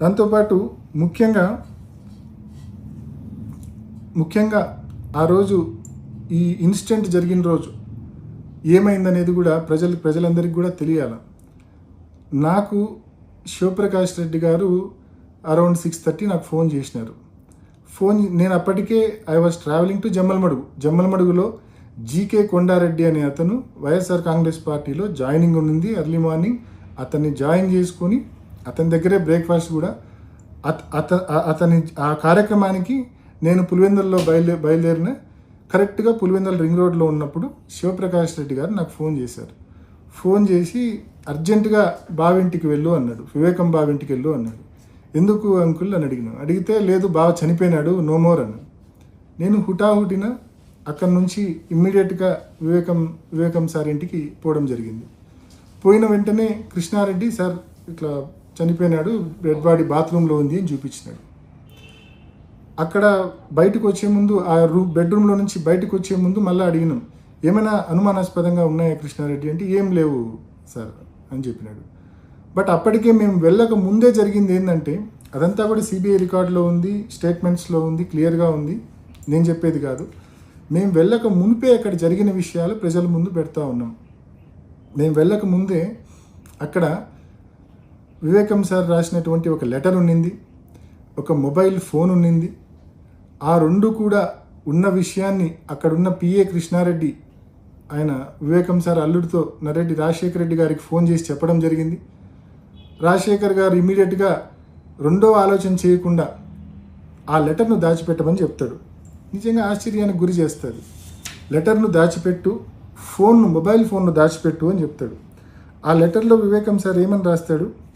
దాంతోపాటు ముఖ్యంగా ముఖ్యంగా ఆ రోజు ఈ ఇన్సిడెంట్ జరిగిన రోజు ఏమైందనేది కూడా ప్రజలు ప్రజలందరికీ కూడా తెలియాలి. నాకు శివప్రకాష్ రెడ్డి గారు అరౌండ్ సిక్స్ థర్టీ నాకు ఫోన్ చేసినారు. ఫోన్ నేను అప్పటికే I was travelling to Jammalamadugu జమ్మలమడుగులో GK Kondareddy అనే అతను వైఎస్ఆర్ కాంగ్రెస్ పార్టీలో జాయినింగ్ ఉంది ఎర్లీ మార్నింగ్ అతన్ని జాయిన్ చేసుకొని అతని దగ్గరే బ్రేక్ఫాస్ట్ కూడా. అత అత అతని ఆ కార్యక్రమానికి నేను పులివెందుల్లో బయలుదే బయలుదేరిన కరెక్ట్గా పులివెందుల రింగ్ రోడ్లో ఉన్నప్పుడు శివప్రకాష్ రెడ్డి గారు నాకు ఫోన్ చేశారు. ఫోన్ చేసి అర్జెంటుగా బావింటికి వెళ్ళు అన్నాడు. వివేకం బావింటికి వెళ్ళు అన్నాడు. ఎందుకు అంకుల్ అని అడిగినాను అడిగితే లేదు బావ చనిపోయినాడు నో మోర్ అన్నాడు. నేను హుటాహుటిన అక్కడి నుంచి ఇమ్మీడియట్గా వివేకం వివేకం సార్ ఇంటికి పోవడం జరిగింది. పోయిన వెంటనే కృష్ణారెడ్డి సార్ ఇట్లా చనిపోయినాడు డెడ్ బాడీ బాత్రూంలో ఉంది అని చూపించినాడు. అక్కడ బయటకు వచ్చే ముందు ఆ రూ బెడ్రూమ్లో నుంచి బయటకు వచ్చే ముందు మళ్ళీ అడిగినాం ఏమైనా అనుమానాస్పదంగా ఉన్నాయా కృష్ణారెడ్డి? అంటే ఏం లేవు సార్ అని చెప్పినాడు. బట్ అప్పటికే మేము వెళ్ళక ముందే జరిగింది ఏంటంటే అదంతా కూడా సిబిఐ రికార్డులో ఉంది స్టేట్మెంట్స్లో ఉంది క్లియర్గా ఉంది నేను చెప్పేది కాదు. మేము వెళ్ళక మునిపే అక్కడ జరిగిన విషయాలు ప్రజల ముందు పెడతా ఉన్నాం. మేము వెళ్ళక ముందే అక్కడ వివేకం సార్ రాసినటువంటి ఒక లెటర్ ఉన్నింది ఒక మొబైల్ ఫోన్ ఉన్నింది. ఆ రెండు కూడా ఉన్న విషయాన్ని అక్కడున్న పిఏ కృష్ణారెడ్డి ఆయన వివేకం సార్ అల్లుడితో నరెడ్డి రాజశేఖర రెడ్డి గారికి ఫోన్ చేసి చెప్పడం జరిగింది. రాజశేఖర్ గారు ఇమీడియట్గా రెండో ఆలోచన చేయకుండా ఆ లెటర్ను దాచిపెట్టమని చెప్తాడు. నిజంగా ఆశ్చర్యానికి గురి చేస్తుంది లెటర్ను దాచిపెట్టు ఫోన్ను మొబైల్ ఫోన్ను దాచిపెట్టు అని చెప్తాడు. ఆ లెటర్లో వివేకం సార్ ఏమని రాస్తాడు?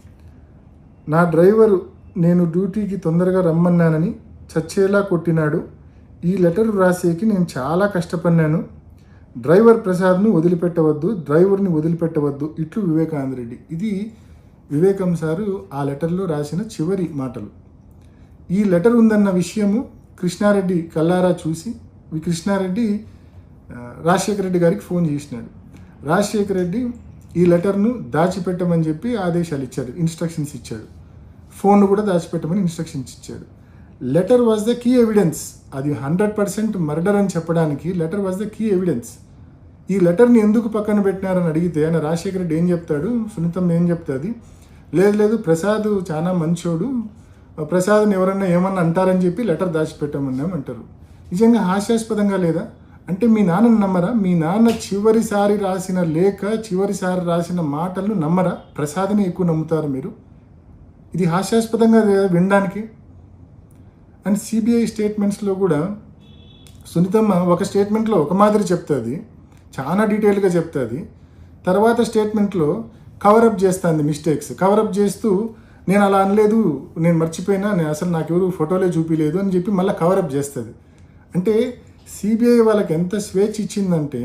నా డ్రైవరు నేను డ్యూటీకి తొందరగా రమ్మన్నానని చచ్చేలా కొట్టినాడు. ఈ లెటర్ రాసేకి నేను చాలా కష్టపడినాను. డ్రైవర్ ప్రసాద్ను వదిలిపెట్టవద్దు డ్రైవర్ని వదిలిపెట్టవద్దు ఇట్లు వివేకానంద రెడ్డి ఇది వివేకం సారు ఆ లెటర్లో రాసిన చివరి మాటలు. ఈ లెటర్ ఉందన్న విషయము కృష్ణారెడ్డి కల్లారా చూసి కృష్ణారెడ్డి రాజశేఖర రెడ్డి గారికి ఫోన్ చేసినాడు. రాజశేఖర రెడ్డి ఈ లెటర్ను దాచిపెట్టమని చెప్పి ఆదేశాలు ఇచ్చాడు ఇన్స్ట్రక్షన్స్ ఇచ్చాడు ఫోన్ను కూడా దాచిపెట్టమని ఇన్స్ట్రక్షన్స్ ఇచ్చాడు. Letter was the key evidence అది హండ్రెడ్ పర్సెంట్ మర్డర్ అని చెప్పడానికి letter was the key evidence ఈ లెటర్ని ఎందుకు పక్కన పెట్టినారని అడిగితే ఆయన రాజశేఖర రెడ్డి ఏం చెప్తాడు? సునీతం ఏం చెప్తుంది? లేదు లేదు ప్రసాద్ చాలా మంచోడు. ప్రసాద్ని ఎవరన్నా ఏమన్నా అంటారని చెప్పి లెటర్ దాచిపెట్టామన్నాం అంటారు. నిజంగా హాస్యాస్పదంగా లేదా? అంటే మీ నాన్నను నమ్మరా? మీ నాన్న చివరిసారి రాసిన లేఖ చివరిసారి రాసిన మాటలను నమ్మరా? ప్రసాద్ని ఎక్కువ నమ్ముతారు మీరు? ఇది హాస్యాస్పదంగా వినడానికి. అండ్ సిబిఐ స్టేట్మెంట్స్లో కూడా సునీతమ్మ ఒక స్టేట్మెంట్లో ఒక మాదిరి చెప్తుంది. చాలా డీటెయిల్గా చెప్తుంది. తర్వాత స్టేట్మెంట్లో కవరప్ చేస్తుంది మిస్టేక్స్. కవరప్ చేస్తూ నేను అలా అనలేదు నేను మర్చిపోయినా నేను అసలు నాకు ఎవరు ఫోటోలే చూపించలేదు అని చెప్పి మళ్ళీ కవరప్ చేస్తుంది. అంటే సిబిఐ వాళ్ళకి ఎంత స్వేచ్ఛ ఇచ్చిందంటే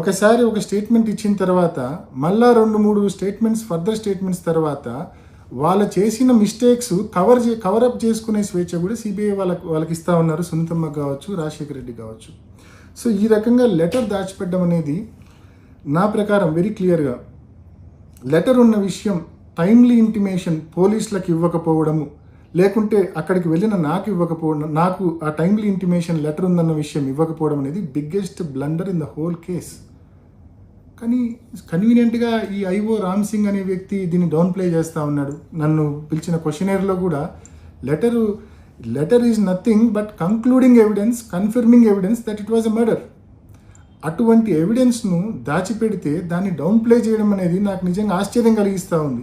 ఒకసారి ఒక స్టేట్మెంట్ ఇచ్చిన తర్వాత మళ్ళా రెండు మూడు స్టేట్మెంట్స్ ఫర్దర్ స్టేట్మెంట్స్ తర్వాత వాళ్ళు చేసిన మిస్టేక్స్ కవర్ చే కవరప్ చేసుకునే స్వేచ్ఛ కూడా సిబిఐ వాళ్ళకి వాళ్ళకి ఇస్తా ఉన్నారు. సునీతమ్మ కావచ్చు రాజశేఖర రెడ్డి కావచ్చు. సో ఈ రకంగా లెటర్ దాచిపెట్టడం అనేది నా ప్రకారం వెరీ క్లియర్గా లెటర్ ఉన్న విషయం టైమ్లీ ఇంటిమేషన్ పోలీసులకు ఇవ్వకపోవడము లేకుంటే అక్కడికి వెళ్ళిన నాకు ఇవ్వకపోవడం నాకు ఆ టైమ్లీ ఇంటిమేషన్ లెటర్ ఉందన్న విషయం ఇవ్వకపోవడం అనేది biggest blunder in the whole case కానీ కన్వీనియంట్గా ఈ ఐఓ రామ్ సింగ్ అనే వ్యక్తి దీన్ని డౌన్ ప్లే చేస్తూ ఉన్నాడు. నన్ను పిలిచిన క్వశ్చనేర్లో కూడా letter letter is nothing but concluding evidence confirming evidence that it was a murder అటువంటి ఎవిడెన్స్ను దాచిపెడితే దాన్ని డౌన్ ప్లే చేయడం అనేది నాకు నిజంగా ఆశ్చర్యం కలిగిస్తూ ఉంది.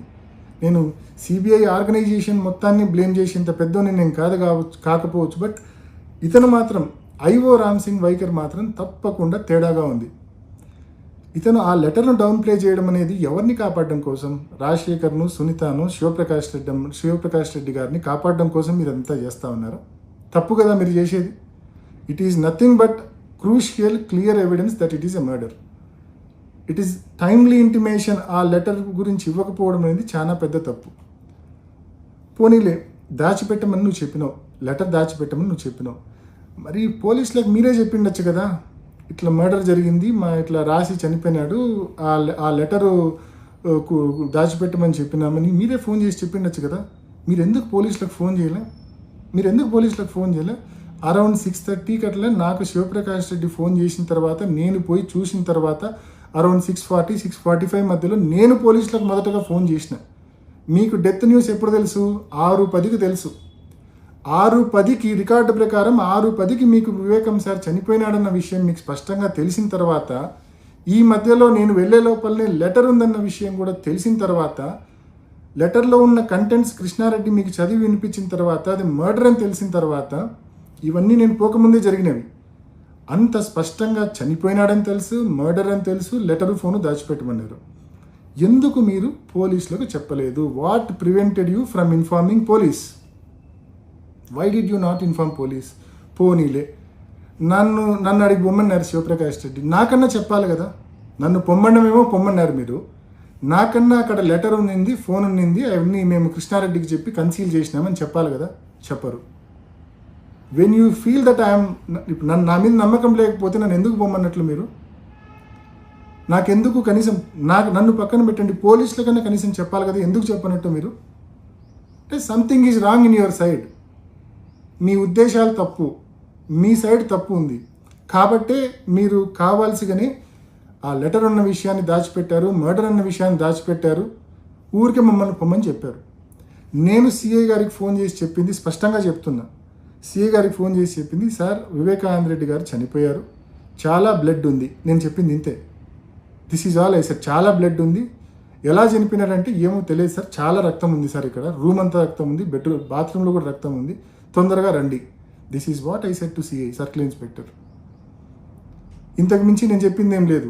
నేను సిబిఐ ఆర్గనైజేషన్ మొత్తాన్ని బ్లేమ్ చేసేంత పెద్దోని నేను కాదు కావచ్చు కాకపోవచ్చు బట్ ఇతను మాత్రం ఐఓ రామ్ సింగ్ వైఖరి మాత్రం తప్పకుండా తేడాగా ఉంది. ఇతను ఆ లెటర్ను డౌన్ ప్లే చేయడం అనేది ఎవరిని కాపాడడం కోసం? రాజశేఖర్ను సునీతను శివప్రకాష్ రెడ్డి శివప్రకాష్ రెడ్డి గారిని కాపాడడం కోసం మీరంతా చేస్తూ ఉన్నారు? తప్పు కదా మీరు చేసేది. It is nothing but crucial clear evidence that it is a murder it is timely intimation ఆ లెటర్ గురించి ఇవ్వకపోవడం అనేది చాలా పెద్ద తప్పు. పోనీలే దాచిపెట్టమని నువ్వు చెప్పినావు. లెటర్ దాచిపెట్టమని నువ్వు చెప్పినావు. మరి పోలీసులకు మీరే చెప్పిండొచ్చు కదా? ఇట్లా మర్డర్ జరిగింది మా ఇట్లా రాసి చనిపోయినాడు ఆ లె- ఆ లెటరు దాచిపెట్టమని చెప్పినామని మీరే ఫోన్ చేసి చెప్పిండొచ్చు కదా. మీరు ఎందుకు పోలీసులకు ఫోన్ చేయలే? మీరు ఎందుకు పోలీసులకు ఫోన్ చేయలే? అరౌండ్ సిక్స్ థర్టీకి అట్లా నాకు శివప్రకాష్ రెడ్డి ఫోన్ చేసిన తర్వాత నేను పోయి చూసిన తర్వాత around six forty six forty five మధ్యలో నేను పోలీసులకు మొదటగా ఫోన్ చేసిన. మీకు డెత్ న్యూస్ ఎప్పుడు తెలుసు? ఆరు పదికి తెలుసు. ఆరు పదికి రికార్డు ప్రకారం ఆరు పదికి మీకు వివేకం సార్ చనిపోయినాడన్న విషయం మీకు స్పష్టంగా తెలిసిన తర్వాత ఈ మధ్యలో నేను వెళ్ళే లోపలనే లెటర్ ఉందన్న విషయం కూడా తెలిసిన తర్వాత లెటర్లో ఉన్న కంటెంట్స్ కృష్ణారెడ్డి మీకు చదివి వినిపించిన తర్వాత అది మర్డర్ అని తెలిసిన తర్వాత ఇవన్నీ నేను పోకముందే జరిగినవి. అంత స్పష్టంగా చనిపోయినాడని తెలుసు మర్డర్ అని తెలుసు లెటరు ఫోను దాచిపెట్టమన్నారు. ఎందుకు మీరు పోలీసులకు చెప్పలేదు? What prevented you from informing police? Why did you not inform police పోనీలే. నన్ను నన్ను అడిగి బొమ్మన్నారు శివప్రకాష్ రెడ్డి. నాకన్నా చెప్పాలి కదా. నన్ను పొమ్మడమేమో పొమ్మన్నారు మీరు. నాకన్నా అక్కడ లెటర్ ఉన్నింది ఫోన్ ఉన్నింది అవన్నీ మేము కృష్ణారెడ్డికి చెప్పి కన్సీల్ చేసినామని చెప్పాలి కదా. చెప్పరు. When you feel that I'm ఇప్పుడు నన్ను నా మీద నమ్మకం లేకపోతే నన్ను ఎందుకు పొమ్మన్నట్లు మీరు? నాకెందుకు కనీసం నాకు నన్ను పక్కన పెట్టండి పోలీసుల కన్నా కనీసం చెప్పాలి కదా ఎందుకు చెప్పనట్టు మీరు? అంటే something is wrong in your side మీ ఉద్దేశాలు తప్పు మీ సైడ్ తప్పు ఉంది. కాబట్టే మీరు కావాల్సిగానే ఆ లెటర్ ఉన్న విషయాన్ని దాచిపెట్టారు మర్డర్ అన్న విషయాన్ని దాచిపెట్టారు. ఊరికే మమ్మల్ని పొమ్మని చెప్పారు. నేను సిఐ గారికి ఫోన్ చేసి చెప్పింది స్పష్టంగా చెప్తున్నా. సిఐ గారికి ఫోన్ చేసి చెప్పింది సార్ వివేకానంద రెడ్డి గారు చనిపోయారు. చాలా బ్లడ్ ఉంది. నేను చెప్పింది ఇంతే. This is all I sir చాలా బ్లడ్ ఉంది. ఎలా చనిపోయినారంటే ఏమో తెలియదు సార్. చాలా రక్తం ఉంది సార్ ఇక్కడ. రూమ్ అంతా రక్తం ఉంది బెడ్రూమ్ బాత్రూంలో కూడా రక్తం ఉంది. తొందరగా రండి. This is what I said to CI circle inspector ఇంతకు మించి నేను చెప్పింది ఏం లేదు.